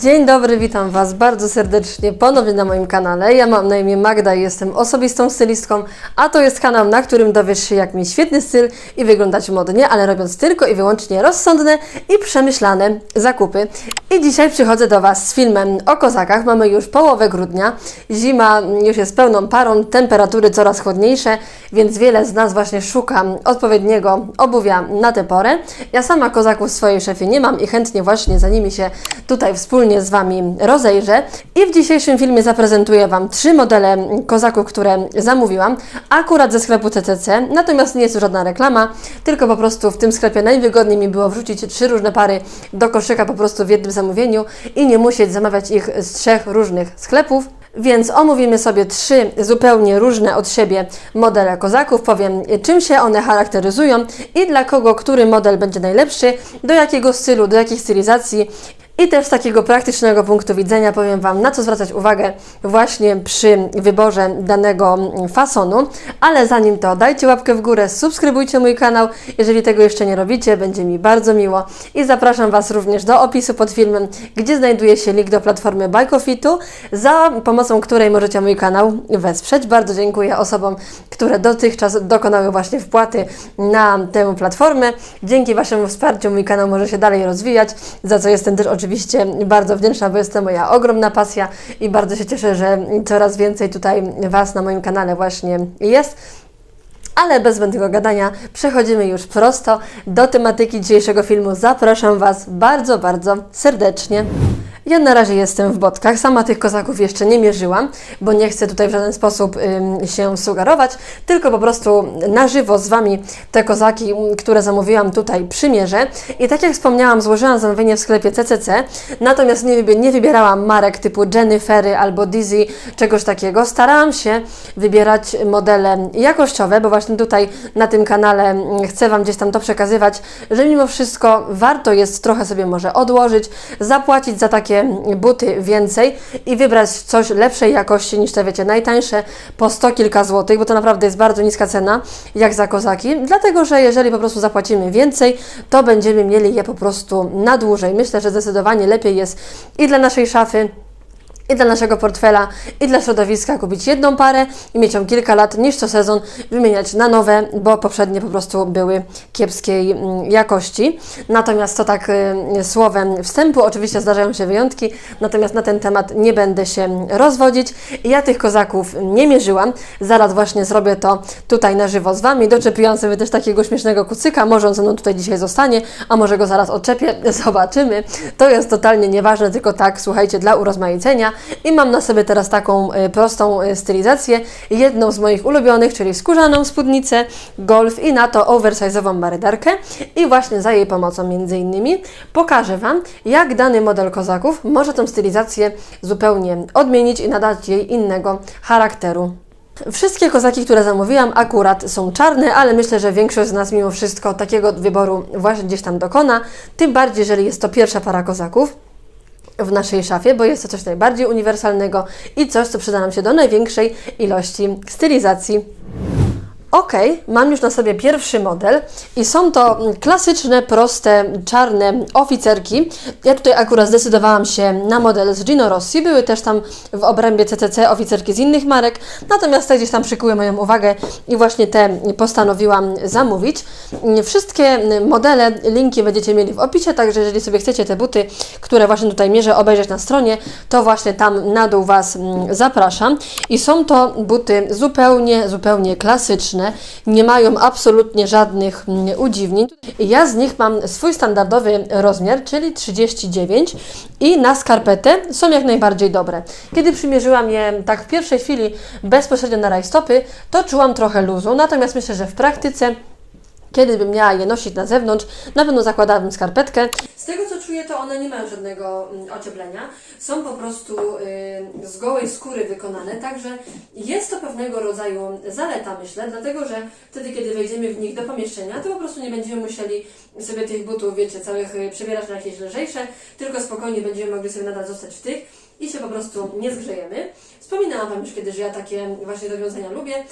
Dzień dobry, witam Was bardzo serdecznie ponownie na moim kanale. Ja mam na imię Magda i jestem osobistą stylistką, a to jest kanał, na którym dowiesz się jak mieć świetny styl i wyglądać modnie, ale robiąc tylko i wyłącznie rozsądne i przemyślane zakupy. I dzisiaj przychodzę do Was z filmem o kozakach. Mamy już połowę grudnia, zima już jest pełną parą, temperatury coraz chłodniejsze, więc wiele z nas właśnie szuka odpowiedniego obuwia na tę porę. Ja sama kozaków w swojej szefie nie mam i chętnie właśnie za nimi się tutaj wspólnie z Wami rozejrzę. I w dzisiejszym filmie zaprezentuję Wam trzy modele kozaków, które zamówiłam, akurat ze sklepu CCC. Natomiast nie jest to żadna reklama, tylko po prostu w tym sklepie najwygodniej mi było wrzucić trzy różne pary do koszyka po prostu w jednym zamówieniu i nie musieć zamawiać ich z trzech różnych sklepów. Więc omówimy sobie trzy zupełnie różne od siebie modele kozaków. Powiem, czym się one charakteryzują i dla kogo który model będzie najlepszy, do jakiego stylu, do jakiej stylizacji. I też z takiego praktycznego punktu widzenia powiem Wam, na co zwracać uwagę właśnie przy wyborze danego fasonu. Ale zanim to, dajcie łapkę w górę, subskrybujcie mój kanał, jeżeli tego jeszcze nie robicie, będzie mi bardzo miło. I zapraszam Was również do opisu pod filmem, gdzie znajduje się link do platformy Bikeofitu, za pomocą której możecie mój kanał wesprzeć. Bardzo dziękuję osobom, które dotychczas dokonały właśnie wpłaty na tę platformę. Dzięki Waszemu wsparciu mój kanał może się dalej rozwijać, za co jestem też oczywiście bardzo wdzięczna, bo jest to moja ogromna pasja i bardzo się cieszę, że coraz więcej tutaj Was na moim kanale właśnie jest. Ale bez zbędnego gadania przechodzimy już prosto do tematyki dzisiejszego filmu. Zapraszam Was bardzo, bardzo serdecznie. Ja na razie jestem w Botkach, sama tych kozaków jeszcze nie mierzyłam, bo nie chcę tutaj w żaden sposób ym, się sugerować, tylko po prostu na żywo z Wami te kozaki, które zamówiłam tutaj przymierzę. I tak jak wspomniałam, złożyłam zamówienie w sklepie CCC, natomiast nie, wybi- nie wybierałam marek typu Jennifery albo Dizzy, czegoś takiego. Starałam się wybierać modele jakościowe, bo właśnie tutaj na tym kanale chcę Wam gdzieś tam to przekazywać, że mimo wszystko warto jest trochę sobie może odłożyć, zapłacić za takie buty więcej i wybrać coś lepszej jakości niż te, wiecie, najtańsze po sto kilka złotych, bo to naprawdę jest bardzo niska cena, jak za kozaki, dlatego, że jeżeli po prostu zapłacimy więcej, to będziemy mieli je po prostu na dłużej. Myślę, że zdecydowanie lepiej jest i dla naszej szafy, i dla naszego portfela, i dla środowiska kupić jedną parę i mieć ją kilka lat, niż co sezon wymieniać na nowe, bo poprzednie po prostu były kiepskiej mm, jakości. Natomiast to tak y, słowem wstępu, oczywiście zdarzają się wyjątki, natomiast na ten temat nie będę się rozwodzić. Ja tych kozaków nie mierzyłam, zaraz właśnie zrobię to tutaj na żywo z Wami. Doczepiłam sobie też takiego śmiesznego kucyka, może on ze mną tutaj dzisiaj zostanie, a może go zaraz odczepię, zobaczymy. To jest totalnie nieważne, tylko tak, słuchajcie, dla urozmaicenia. I mam na sobie teraz taką y, prostą y, stylizację, jedną z moich ulubionych, czyli skórzaną spódnicę, golf i na to oversize'ową marynarkę. I właśnie za jej pomocą między innymi pokażę Wam, jak dany model kozaków może tą stylizację zupełnie odmienić i nadać jej innego charakteru. Wszystkie kozaki, które zamówiłam, akurat są czarne, ale myślę, że większość z nas mimo wszystko takiego wyboru właśnie gdzieś tam dokona. Tym bardziej, jeżeli jest to pierwsza para kozaków w naszej szafie, bo jest to coś najbardziej uniwersalnego i coś, co przyda nam się do największej ilości stylizacji. Ok, mam już na sobie pierwszy model i są to klasyczne, proste, czarne oficerki. Ja tutaj akurat zdecydowałam się na model z Gino Rossi. Były też tam w obrębie CCC oficerki z innych marek, natomiast te gdzieś tam przykuły moją uwagę i właśnie te postanowiłam zamówić. Wszystkie modele, linki będziecie mieli w opisie, także jeżeli sobie chcecie te buty, które właśnie tutaj mierzę, obejrzeć na stronie, to właśnie tam na dół Was mm, zapraszam. I są to buty zupełnie, zupełnie klasyczne nie mają absolutnie żadnych mm, udziwnień. Ja z nich mam swój standardowy rozmiar, czyli 39 i na skarpetę są jak najbardziej dobre. Kiedy przymierzyłam je tak w pierwszej chwili bezpośrednio na rajstopy, to czułam trochę luzu, natomiast myślę, że w praktyce kiedy bym miała je nosić na zewnątrz, na pewno zakładałabym skarpetkę. Z tego co czuję, to one nie mają żadnego mm, ocieplenia. Są po prostu y, z gołej skóry wykonane, także jest to pewnego rodzaju zaleta, myślę, dlatego że wtedy, kiedy wejdziemy w nich do pomieszczenia, to po prostu nie będziemy musieli sobie tych butów, wiecie, całych y, przebierać na jakieś lżejsze, tylko spokojnie będziemy mogli sobie nadal zostać w tych i się po prostu nie zgrzejemy. Wspominałam Wam już kiedyś, że ja takie właśnie rozwiązania lubię.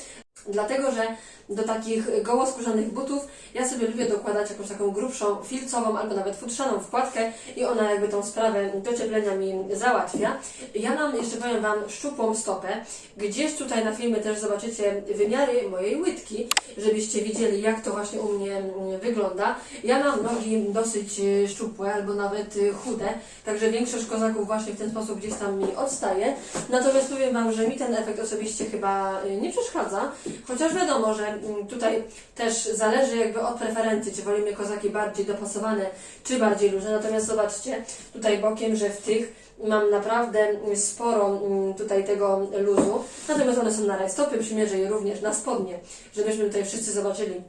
Dlatego, że do takich gołoskórzanych butów ja sobie lubię dokładać jakąś taką grubszą, filcową albo nawet futrzaną wkładkę i ona jakby tą sprawę docieplenia mi załatwia. Ja mam, jeszcze powiem Wam, szczupłą stopę. Gdzieś tutaj na filmie też zobaczycie wymiary mojej łydki, żebyście widzieli jak to właśnie u mnie wygląda. Ja mam nogi dosyć y, szczupłe albo nawet y, chude, także większość kozaków właśnie w ten sposób gdzieś tam mi odstaje. Natomiast powiem Wam, że mi ten efekt osobiście chyba y, nie przeszkadza, chociaż wiadomo, że mm, tutaj też zależy jakby od preferencji, czy wolimy kozaki bardziej dopasowane, czy bardziej luźne. Natomiast zobaczcie tutaj bokiem, że w tych mam naprawdę sporo mm, tutaj tego luzu. Natomiast one są na rajstopy, przymierzę je również na spodnie, żebyśmy tutaj wszyscy zobaczyli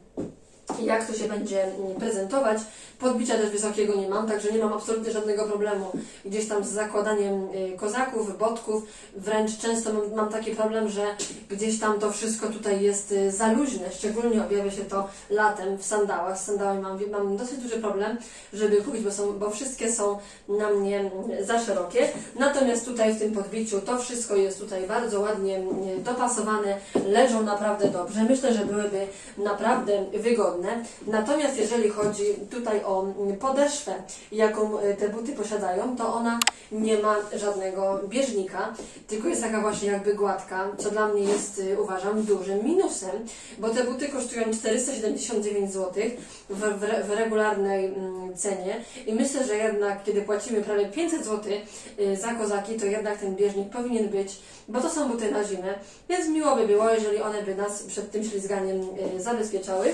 jak to się będzie mm, prezentować. Podbicia też wysokiego nie mam, także nie mam absolutnie żadnego problemu gdzieś tam z zakładaniem y, kozaków, botków. Wręcz często mam, mam taki problem, że gdzieś tam to wszystko tutaj jest y, za luźne, szczególnie objawia się to latem w sandałach. Z sandałami mam, mam dosyć duży problem, żeby kupić, bo, są, bo wszystkie są na mnie mm, za szerokie. Natomiast tutaj w tym podbiciu to wszystko jest tutaj bardzo ładnie mm, dopasowane, leżą naprawdę dobrze. Myślę, że byłyby naprawdę wygodne. Natomiast jeżeli chodzi tutaj o mm, podeszwę, jaką y, te buty posiadają, to ona nie ma żadnego bieżnika, tylko jest taka właśnie jakby gładka, co dla mnie jest, y, uważam, dużym minusem, bo te buty kosztują 479 zł w, w, w regularnej mm, cenie. I myślę, że jednak kiedy płacimy prawie 500 zł y, za kozaki, to jednak ten bieżnik powinien być, bo to są buty na zimę, więc miło by było, jeżeli one by nas przed tym ślizganiem y, zabezpieczały.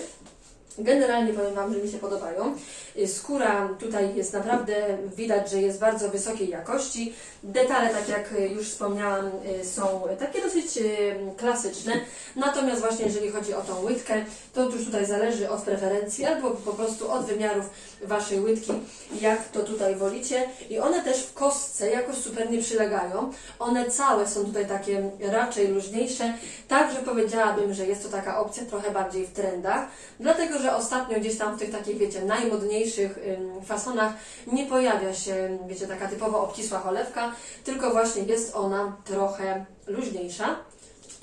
Generalnie powiem Wam, że mi się podobają. Y, Skóra tutaj jest naprawdę, widać, że jest bardzo wysokiej jakości. Detale, tak jak y, już wspomniałam, y, są takie dosyć y, klasyczne. Natomiast właśnie jeżeli chodzi o tą łydkę, to już tutaj zależy od preferencji albo po prostu od wymiarów Waszej łydki, jak to tutaj wolicie. I one też w kostce jakoś super nie przylegają. One całe są tutaj takie raczej luźniejsze. Także powiedziałabym, że jest to taka opcja trochę bardziej w trendach. Dlatego, że ostatnio gdzieś tam w tych takich, wiecie, najmodniejszych fasonach nie pojawia się, wiecie, taka typowo obcisła cholewka, tylko właśnie jest ona trochę luźniejsza.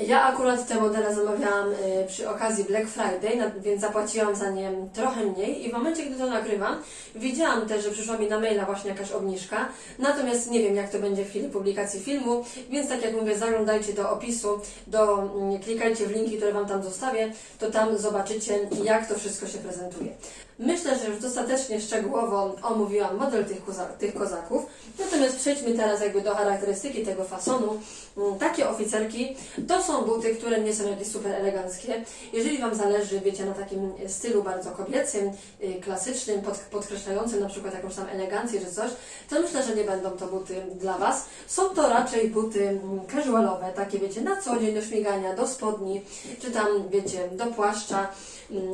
Ja akurat te modele zamawiałam y, przy okazji Black Friday, więc zapłaciłam za nie trochę mniej i w momencie, gdy to nagrywam, widziałam też, że przyszła mi na maila właśnie jakaś obniżka, natomiast nie wiem, jak to będzie w chwili publikacji filmu, więc tak jak mówię, zaglądajcie do opisu, do, mm, klikajcie w linki, które Wam tam zostawię, to tam zobaczycie, jak to wszystko się prezentuje. Myślę, że już dostatecznie szczegółowo omówiłam model tych, tych kozaków, natomiast przejdźmy teraz jakby do charakterystyki tego fasonu. Mm, Takie oficerki to są buty, które nie są jakieś super eleganckie. Jeżeli Wam zależy, wiecie, na takim stylu bardzo kobiecym, y, klasycznym, pod, podkreślającym na przykład jakąś tam elegancję czy coś, to myślę, że nie będą to buty dla Was. Są to raczej buty mm, casualowe, takie wiecie, na co dzień do śmigania, do spodni, czy tam wiecie, do płaszcza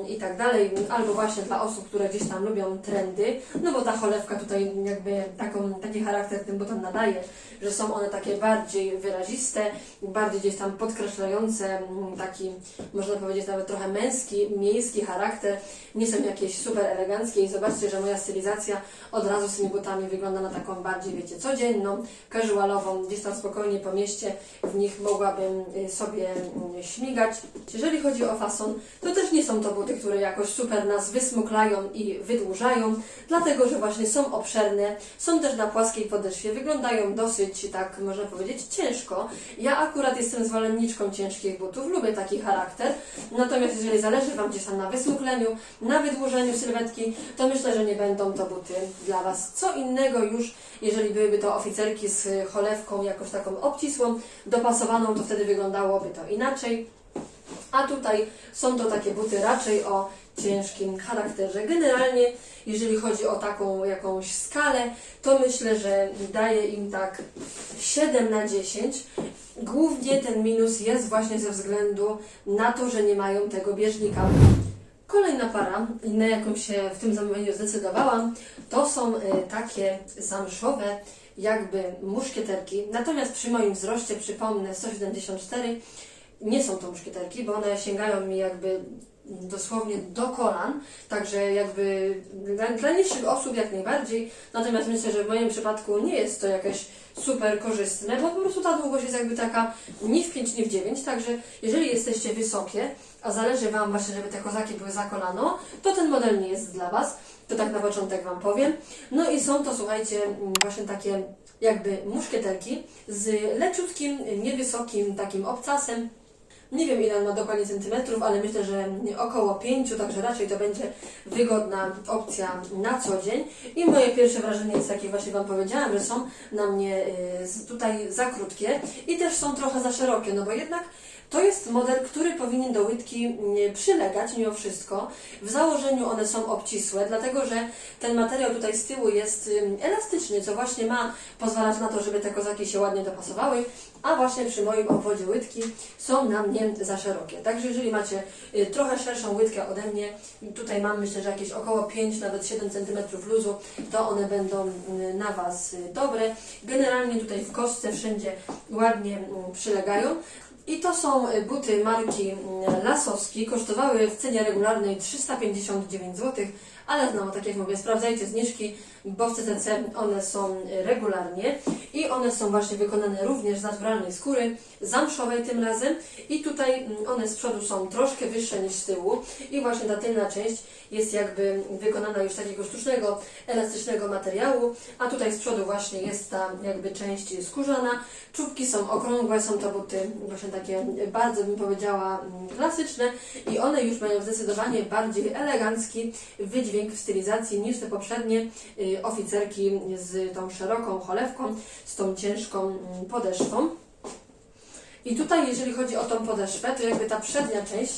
i tak dalej, albo właśnie dla osób, które gdzieś tam lubią trendy, no bo ta cholewka tutaj jakby taką, taki charakter tym butom nadaje, że są one takie bardziej wyraziste, bardziej gdzieś tam podkreślające mm, taki, można powiedzieć nawet trochę męski, miejski charakter, nie są jakieś super eleganckie i zobaczcie, że moja stylizacja od razu z tymi butami wygląda na taką bardziej, wiecie, codzienną, casualową, gdzieś tam spokojnie po mieście w nich mogłabym y, sobie mm, śmigać. Jeżeli chodzi o fason, to też nie są to buty, które jakoś super nas wysmuklają i wydłużają, dlatego, że właśnie są obszerne, są też na płaskiej podeszwie, wyglądają dosyć, tak można powiedzieć, ciężko. Ja akurat jestem zwolenniczką ciężkich butów, lubię taki charakter, natomiast jeżeli zależy Wam gdzieś tam na wysmukleniu, na wydłużeniu sylwetki, to myślę, że nie będą to buty dla Was. Co innego już, jeżeli byłyby to oficerki z cholewką jakoś taką obcisłą, dopasowaną, to wtedy wyglądałoby to inaczej. A tutaj są to takie buty raczej o ciężkim charakterze. Generalnie, jeżeli chodzi o taką jakąś skalę, to myślę, że daję im tak 7 na 10. Głównie ten minus jest właśnie ze względu na to, że nie mają tego bieżnika. Kolejna para, na jaką się w tym zamówieniu zdecydowałam, to są y, takie zamszowe jakby muszkieterki. Natomiast przy moim wzroście, przypomnę, 174, nie są to muszkieterki, bo one sięgają mi jakby dosłownie do kolan, także jakby dla, dla niższych osób jak najbardziej, natomiast myślę, że w moim przypadku nie jest to jakieś super korzystne, bo po prostu ta długość jest jakby taka ni w 5, ni w 9, także jeżeli jesteście wysokie, a zależy Wam właśnie, żeby te kozaki były za kolano, to ten model nie jest dla Was. To tak na początek Wam powiem. No i są to, słuchajcie, właśnie takie jakby muszkieterki z leciutkim, niewysokim takim obcasem. Nie wiem ile on ma dokładnie centymetrów, ale myślę, że około 5, także raczej to będzie wygodna opcja na co dzień. I moje pierwsze wrażenie jest takie, właśnie Wam powiedziałam, że są na mnie y, tutaj za krótkie i też są trochę za szerokie, no bo jednak to jest model, który powinien do łydki mm, przylegać mimo wszystko. W założeniu one są obcisłe, dlatego że ten materiał tutaj z tyłu jest ym, elastyczny, co właśnie ma pozwalać na to, żeby te kozaki się ładnie dopasowały, a właśnie przy moim obwodzie łydki są na mnie za szerokie. Także jeżeli macie y, trochę szerszą łydkę ode mnie, tutaj mam myślę, że jakieś około 5, nawet 7 cm luzu, to one będą y, na Was y, dobre. Generalnie tutaj w kostce wszędzie ładnie mm, przylegają. I to są buty marki mm, Lasowski. Kosztowały w cenie regularnej 359 zł, ale znowu, tak jak mówię, sprawdzajcie zniżki, bo w CTC one są y, regularnie i one są właśnie wykonane również z naturalnej skóry, zamszowej tym razem i tutaj mm, one z przodu są troszkę wyższe niż z tyłu i właśnie ta tylna część jest jakby wykonana już takiego sztucznego, elastycznego materiału, a tutaj z przodu właśnie jest ta jakby część skórzana. Czubki są okrągłe, są to buty właśnie takie bardzo bym powiedziała mm, klasyczne i one już mają zdecydowanie bardziej elegancki wydźwięk w stylizacji niż te poprzednie y, oficerki z tą szeroką cholewką, z tą ciężką mm, podeszwą. I tutaj, jeżeli chodzi o tą podeszwę, to jakby ta przednia część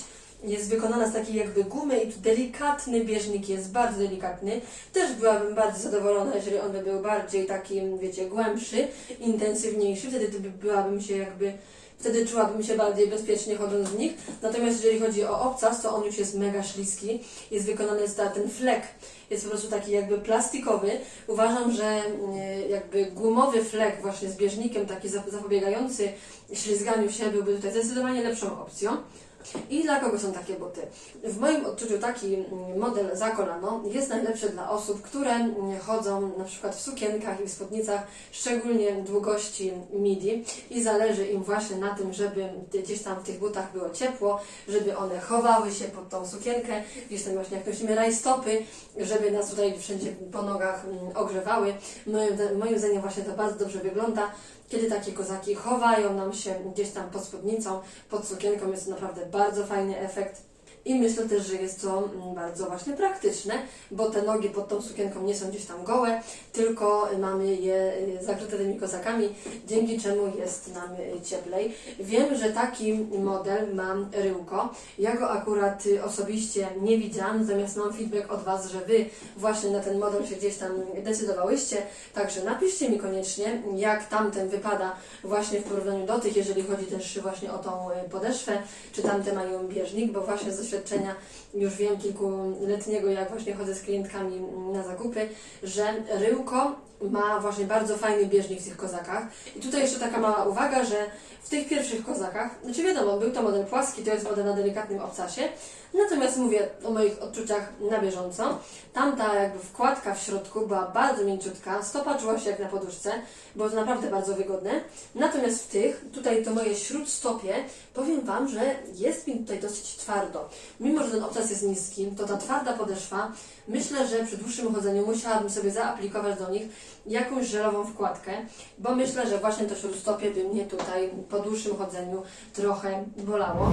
jest wykonana z takiej jakby gumy i tu delikatny bieżnik jest, bardzo delikatny. Też byłabym bardzo zadowolona, jeżeli on by był bardziej taki, wiecie, głębszy, intensywniejszy. Wtedy by- byłabym się jakby, wtedy czułabym się bardziej bezpiecznie chodząc w nich. Natomiast jeżeli chodzi o obcas, to on już jest mega śliski. Jest wykonany z ten flek jest po prostu taki jakby plastikowy. Uważam, że mm, jakby gumowy flek właśnie z bieżnikiem, taki zap- zapobiegający ślizganiu się, byłby tutaj zdecydowanie lepszą opcją. I dla kogo są takie buty? W moim odczuciu taki mm, model za kolano jest najlepszy dla osób, które mm, chodzą na przykład w sukienkach i w spódnicach, szczególnie długości midi i zależy im właśnie na tym, żeby gdzieś tam w tych butach było ciepło, żeby one chowały się pod tą sukienkę, gdzieś tam właśnie jak nosimy rajstopy, żeby nas tutaj wszędzie po nogach mm, ogrzewały. Moim, moim zdaniem właśnie to bardzo dobrze wygląda. Kiedy takie kozaki chowają nam się gdzieś tam pod spódnicą, pod sukienką, jest to naprawdę bardzo fajny efekt. I myślę też, że jest to mm, bardzo właśnie praktyczne, bo te nogi pod tą sukienką nie są gdzieś tam gołe, tylko mamy je y, zakryte tymi kozakami, dzięki czemu jest nam y, cieplej. Wiem, że taki model ma ryłko. Ja go akurat y, osobiście nie widziałam, natomiast mam feedback od Was, że Wy właśnie na ten model się gdzieś tam decydowałyście. Także napiszcie mi koniecznie, jak tamten wypada właśnie w porównaniu do tych, jeżeli chodzi też właśnie o tą podeszwę, czy tamte mają bieżnik, bo właśnie z doświadczenia już wiem kilkuletniego, jak właśnie chodzę z klientkami na zakupy, że ryłko ma właśnie bardzo fajny bieżnik w tych kozakach. I tutaj jeszcze taka mała uwaga, że w tych pierwszych kozakach, znaczy wiadomo, był to model płaski, to jest model na delikatnym obcasie, natomiast mówię o moich odczuciach na bieżąco. Tamta jakby wkładka w środku była bardzo mięciutka, stopa czuła się jak na poduszce, było to naprawdę bardzo wygodne. Natomiast w tych, tutaj to moje śródstopie, powiem Wam, że jest mi tutaj dosyć twardo. Mimo, że ten obcas jest niski, to ta twarda podeszwa, myślę, że przy dłuższym chodzeniu musiałabym sobie zaaplikować do nich jakąś żelową wkładkę, bo myślę, że właśnie to śródstopie by mnie tutaj po dłuższym chodzeniu trochę bolało.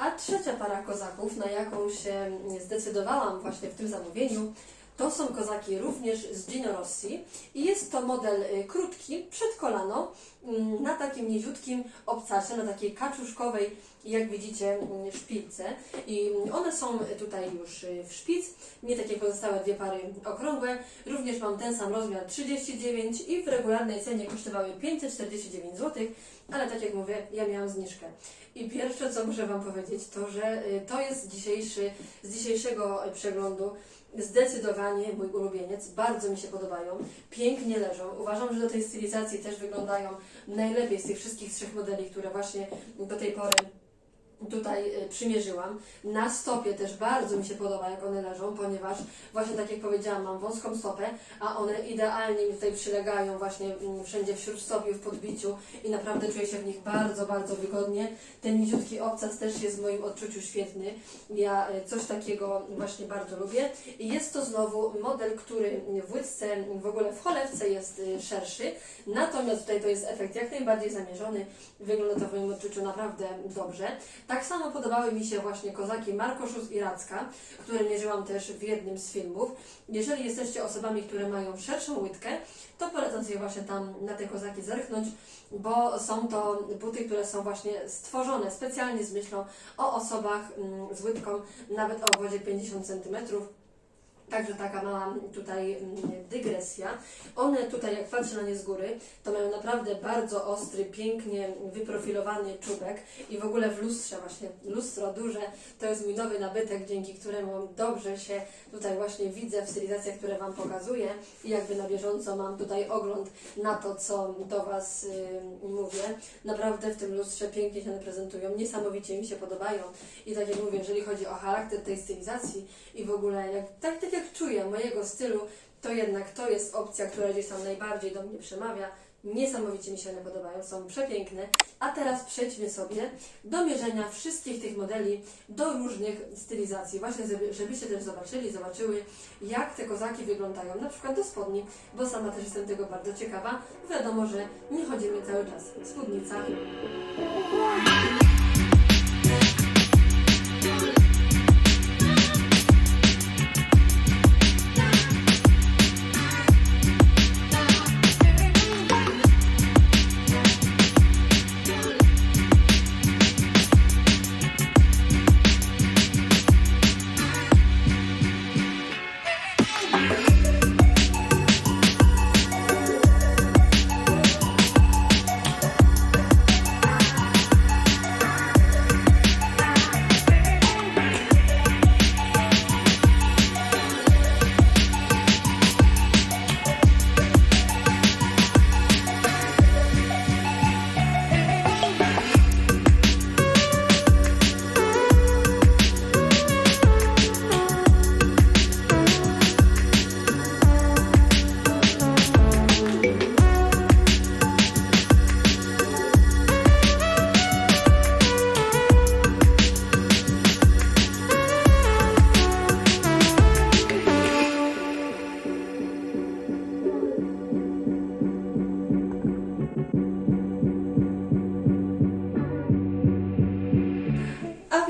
A trzecia para kozaków, na jaką się zdecydowałam właśnie w tym zamówieniu, to są kozaki również z Gino Rossi i jest to model y, krótki, przed kolano, mm, na takim niziutkim obcasie, na takiej kaczuszkowej, jak widzicie, mm, szpilce. I one są tutaj już y, w szpic, nie takie pozostałe dwie pary okrągłe. Również mam ten sam rozmiar 39 i w regularnej cenie kosztowały 549 zł, ale tak jak mówię, ja miałam zniżkę. I pierwsze, co muszę Wam powiedzieć, to że y, to jest dzisiejszy, z dzisiejszego przeglądu zdecydowanie mój ulubieniec. Bardzo mi się podobają. Pięknie leżą. Uważam, że do tej stylizacji też wyglądają najlepiej z tych wszystkich trzech modeli, które właśnie do tej pory tutaj y, przymierzyłam. Na stopie też bardzo mi się podoba, jak one leżą, ponieważ właśnie tak jak powiedziałam, mam wąską stopę, a one idealnie mi tutaj przylegają właśnie mm, wszędzie wśród stopi, w podbiciu i naprawdę czuję się w nich bardzo, bardzo wygodnie. Ten niziutki obcas też jest w moim odczuciu świetny. Ja y, coś takiego właśnie bardzo lubię. I jest to znowu model, który w łydce, w ogóle w cholewce jest y, szerszy, natomiast tutaj to jest efekt jak najbardziej zamierzony. Wygląda to w moim odczuciu naprawdę dobrze. Tak samo podobały mi się właśnie kozaki Markoszus i Racka, które mierzyłam też w jednym z filmów. Jeżeli jesteście osobami, które mają szerszą łydkę, to polecam sobie właśnie tam na te kozaki zerknąć, bo są to buty, które są właśnie stworzone specjalnie z myślą o osobach mm, z łydką nawet o obwodzie 50 cm. Także taka mała tutaj mm, dygresja. One tutaj, jak patrzę na nie z góry, to mają naprawdę bardzo ostry, pięknie wyprofilowany czubek i w ogóle w lustrze właśnie, lustro duże, to jest mój nowy nabytek, dzięki któremu dobrze się tutaj właśnie widzę w stylizacjach, które Wam pokazuję i jakby na bieżąco mam tutaj ogląd na to, co do Was y, mówię. Naprawdę w tym lustrze pięknie się prezentują, niesamowicie mi się podobają i tak jak mówię, jeżeli chodzi o charakter tej stylizacji i w ogóle jak, tak, tak czuję mojego stylu, to jednak to jest opcja, która gdzieś tam najbardziej do mnie przemawia. Niesamowicie mi się one podobają, są przepiękne. A teraz przejdźmy sobie do mierzenia wszystkich tych modeli do różnych stylizacji. Właśnie, żeby, żebyście też zobaczyli, zobaczyły, jak te kozaki wyglądają, na przykład do spodni, bo sama też jestem tego bardzo ciekawa. Wiadomo, że nie chodzi mi cały czas spódnica. A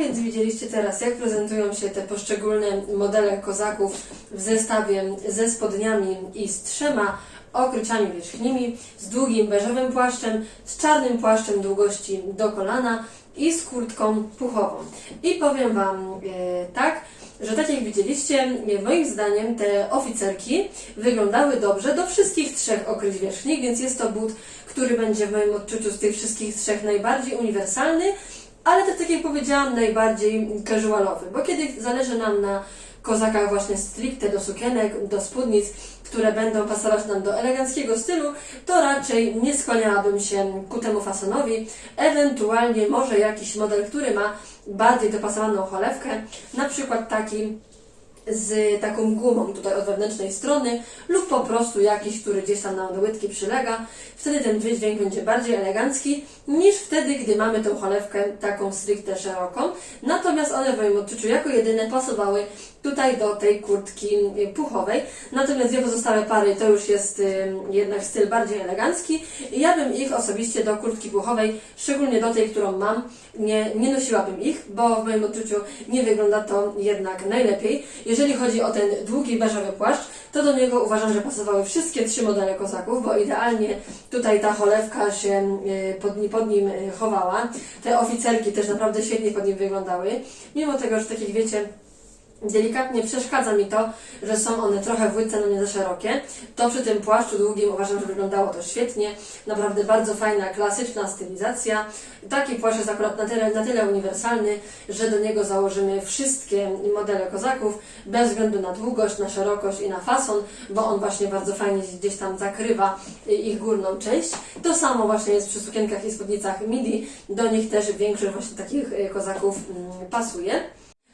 więc widzieliście teraz, jak prezentują się te poszczególne modele kozaków w zestawie ze spodniami i z trzema okryciami wierzchnimi, z długim beżowym płaszczem, z czarnym płaszczem długości do kolana i z kurtką puchową. I powiem Wam e, tak, że tak jak widzieliście, e, moim zdaniem te oficerki wyglądały dobrze do wszystkich trzech okryć wierzchnich, więc jest to but, który będzie w moim odczuciu z tych wszystkich trzech najbardziej uniwersalny, ale też tak jak powiedziałam, najbardziej casualowy, bo kiedy zależy nam na kozakach właśnie stricte do sukienek, do spódnic, które będą pasować nam do eleganckiego stylu, to raczej nie skłaniałabym się ku temu fasonowi. Ewentualnie może jakiś model, który ma bardziej dopasowaną cholewkę, na przykład taki z taką gumą tutaj od wewnętrznej strony lub po prostu jakiś, który gdzieś tam do łydki przylega. Wtedy ten wydźwięk będzie bardziej elegancki niż wtedy, gdy mamy tą cholewkę taką stricte szeroką. Natomiast one w moim odczuciu jako jedyne pasowały tutaj do tej kurtki puchowej. Natomiast dwie pozostałe pary to już jest y, jednak styl bardziej elegancki i ja bym ich osobiście do kurtki puchowej, szczególnie do tej, którą mam, nie, nie nosiłabym ich, bo w moim odczuciu nie wygląda to jednak najlepiej. Jeżeli chodzi o ten długi beżowy płaszcz, to do niego uważam, że pasowały wszystkie trzy modele kozaków, bo idealnie tutaj ta cholewka się y, pod, pod nim y, chowała. Te oficerki też naprawdę świetnie pod nim wyglądały. Mimo tego, że tak jak wiecie, Delikatnie przeszkadza mi to, że są one trochę w łydce, no nie za szerokie. To przy tym płaszczu długim uważam, że wyglądało to świetnie. Naprawdę bardzo fajna, klasyczna stylizacja. Taki płaszcz jest akurat na tyle, na tyle uniwersalny, że do niego założymy wszystkie modele kozaków, bez względu na długość, na szerokość i na fason, bo on właśnie bardzo fajnie gdzieś tam zakrywa ich górną część. To samo właśnie jest przy sukienkach i spódnicach midi. Do nich też większość właśnie takich kozaków mm, pasuje.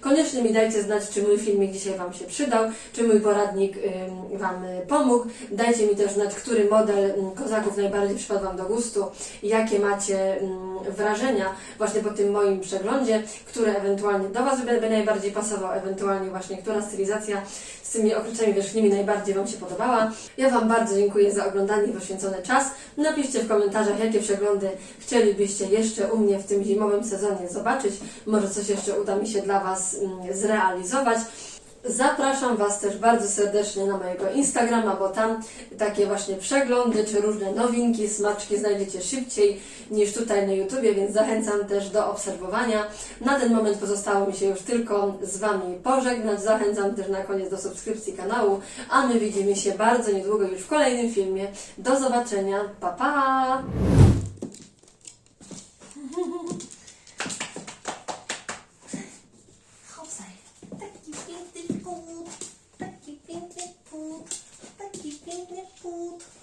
Koniecznie mi dajcie znać, czy mój filmik dzisiaj Wam się przydał, czy mój poradnik Wam y, pomógł. Dajcie mi też znać, który model ym, kozaków najbardziej przypadł Wam do gustu, jakie macie wrażenia właśnie po tym moim przeglądzie, które ewentualnie do Was by, najbardziej pasował, ewentualnie właśnie która stylizacja z tymi okryciami wierzchnimi najbardziej Wam się podobała. Ja Wam bardzo dziękuję za oglądanie i poświęcony czas. Napiszcie w komentarzach, jakie przeglądy chcielibyście jeszcze u mnie w tym zimowym sezonie zobaczyć. Może coś jeszcze uda mi się dla Was zrealizować. Zapraszam Was też bardzo serdecznie na mojego Instagrama, bo tam takie właśnie przeglądy czy różne nowinki, smaczki znajdziecie szybciej niż tutaj na YouTubie, więc zachęcam też do obserwowania. Na ten moment pozostało mi się już tylko z Wami pożegnać. Zachęcam też na koniec do subskrypcji kanału, a my widzimy się bardzo niedługo już w kolejnym filmie. Do zobaczenia. Pa pa! Tudo, tudo.